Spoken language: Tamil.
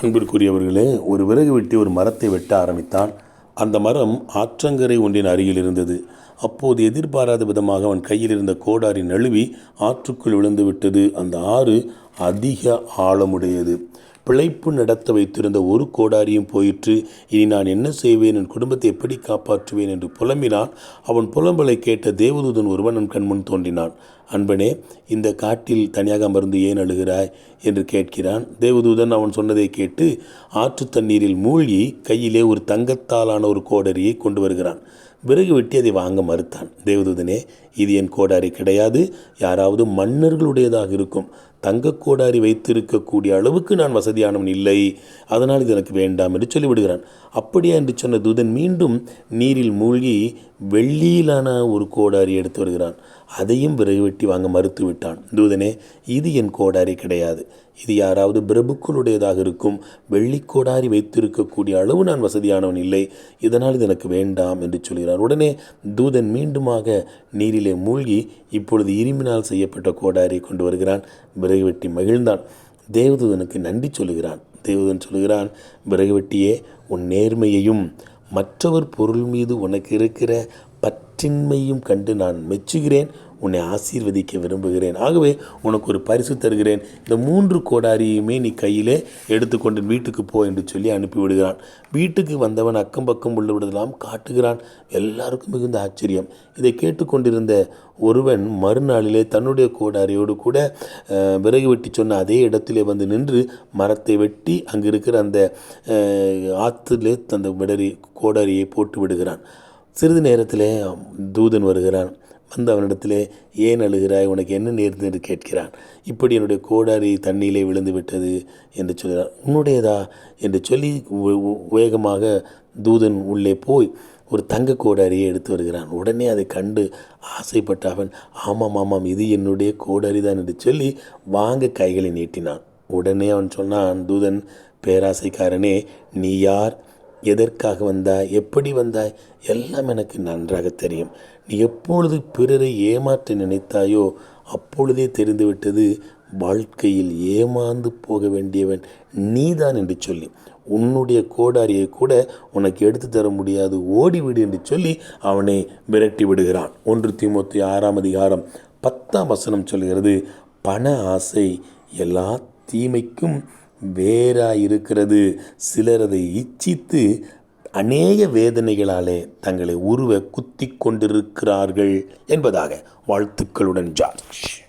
அன்பிற்குரியவர்களே ஒரு விறகு வெட்டி ஒரு மரத்தை வெட்ட ஆரம்பித்தான். அந்த மரம் ஆற்றங்கரை ஒன்றின் அருகில் இருந்தது. அப்போது எதிர்பாராத விதமாக அவன் கையில் இருந்த கோடாரி நழுவி ஆற்றுக்குள் விழுந்து விட்டது. அந்த ஆறு அதிக ஆழமுடையது. பிழைப்பு நடத்த வைத்திருந்த ஒரு கோடாரியும் போயிற்று. இனி நான் என்ன செய்வேன்? என் குடும்பத்தை எப்படி காப்பாற்றுவேன்? என்று புலம்பினான். அவன் புலம்பலை கேட்ட தேவதூதன் ஒருவன் அவன் கண்முன் தோன்றினான். அன்பனே இந்த காட்டில் தனியாக அமர்ந்து ஏன் அழுகிறாய்? என்று கேட்கிறான். தேவதூதன் அவன் சொன்னதை கேட்டு ஆற்று தண்ணீரில் மூழ்கி கையிலே ஒரு தங்கத்தாலான ஒரு கோடரியை கொண்டு வருகிறான். விறகு வெட்டி அதை வாங்க மறுத்தான். தேவதூதனே இது என் கோடாரி கிடையாது. யாராவது மன்னர்களுடையதாக இருக்கும். தங்க கோடாரி வைத்திருக்கக்கூடிய அளவுக்கு நான் வசதியானவன் இல்லை. அதனால் இது எனக்கு வேண்டாம் என்று சொல்லிவிடுகிறான். அப்படியா என்று சொன்ன தூதன் மீண்டும் நீரில் மூழ்கி வெள்ளியிலான ஒரு கோடாரி எடுத்து வருகிறான். அதையும் விறகு வெட்டி வாங்க மறுத்து விட்டான். தூதனே இது என் கோடாரி கிடையாது. இது யாராவது பிரபுக்களுடையதாக இருக்கும். வெள்ளி கோடாரி வைத்திருக்கக்கூடிய அளவு நான் வசதியானவன் இல்லை. இதனால் இது எனக்கு வேண்டாம் என்று சொல்கிறான். உடனே தூதன் மீண்டுமாக நீரில் மூழ்கி இப்பொழுது இரும்பினால் செய்யப்பட்ட கோடாரியை கொண்டு வருகிறான். விறகு வெட்டி மகிழ்ந்தான். தேவதூதனுக்கு நன்றி சொல்லுகிறான். தேவதூதன் சொல்கிறான் விறகு வெட்டியே உன் நேர்மையையும் மற்றவர் பொருள் மீது உனக்கு இருக்கிற பற்றின்மையும் கண்டு நான் மெச்சுகிறேன். உன்னை ஆசீர்வதிக்க விரும்புகிறேன். ஆகவே உனக்கு ஒரு பரிசு தருகிறேன். இந்த மூன்று கோடாரியுமே நீ கையிலே எடுத்துக்கொண்டு வீட்டுக்கு போ என்று சொல்லி அனுப்பிவிடுகிறான். வீட்டுக்கு வந்தவன் அக்கம் பக்கம் உள்ள காட்டுகிறான். எல்லாருக்கும் மிகுந்த ஆச்சரியம். இதை கேட்டுக்கொண்டிருந்த ஒருவன் மறுநாளிலே தன்னுடைய கோடாரியோடு கூட விறகு வெட்டி சொன்ன அதே இடத்திலே வந்து நின்று மரத்தை வெட்டி அங்கு இருக்கிற அந்த ஆற்றுலே அந்த விடரி கோடாரியை போட்டு விடுகிறான். சிறிது நேரத்திலே தூதன் வருகிறான். வந்து அவனிடத்திலே ஏன் அழுகிறாய்? உனக்கு என்ன நேர்ந்து என்று கேட்கிறான். இப்படி என்னுடைய கோடாரி தண்ணியிலே விழுந்து விட்டது என்று சொல்கிறான். உன்னுடையதா? என்று சொல்லி வேகமாக தூதன் உள்ளே போய் ஒரு தங்க கோடாரியை எடுத்து வருகிறான். உடனே அதை கண்டு ஆசைப்பட்ட அவன் ஆமாம் ஆமாம் இது என்னுடைய கோடாரி தான் என்று சொல்லி வாங்க கைகளை நீட்டினான். உடனே அவன் சொன்னான் தூதன் பேராசைக்காரனே நீ யார்? எதற்காக வந்தாய்? எப்படி வந்தாய்? எல்லாம் எனக்கு நன்றாக தெரியும். நீ எப்பொழுது பிறரை ஏமாற்ற நினைத்தாயோ அப்பொழுதே தெரிந்துவிட்டது வாழ்க்கையில் ஏமாந்து போக வேண்டியவன் நீதான் என்று சொல்லி உன்னுடைய கோடாரியை கூட உனக்கு எடுத்து தர முடியாது. ஓடிவிடு என்று சொல்லி அவனை விரட்டி விடுகிறான். ஒன்று திமுத்தி ஆறாம் அதிகாரம் பத்தாம் வசனம் சொல்கிறது பண ஆசை எல்லா தீமைக்கும் வேறாயிருக்கிறது. சிலர் அதை இச்சித்து அநேக வேதனைகளாலே தங்களை உருவ குத்தி கொண்டிருக்கிறார்கள் என்பதாக வாழ்த்துக்களுடன் ஜார்ஜ்.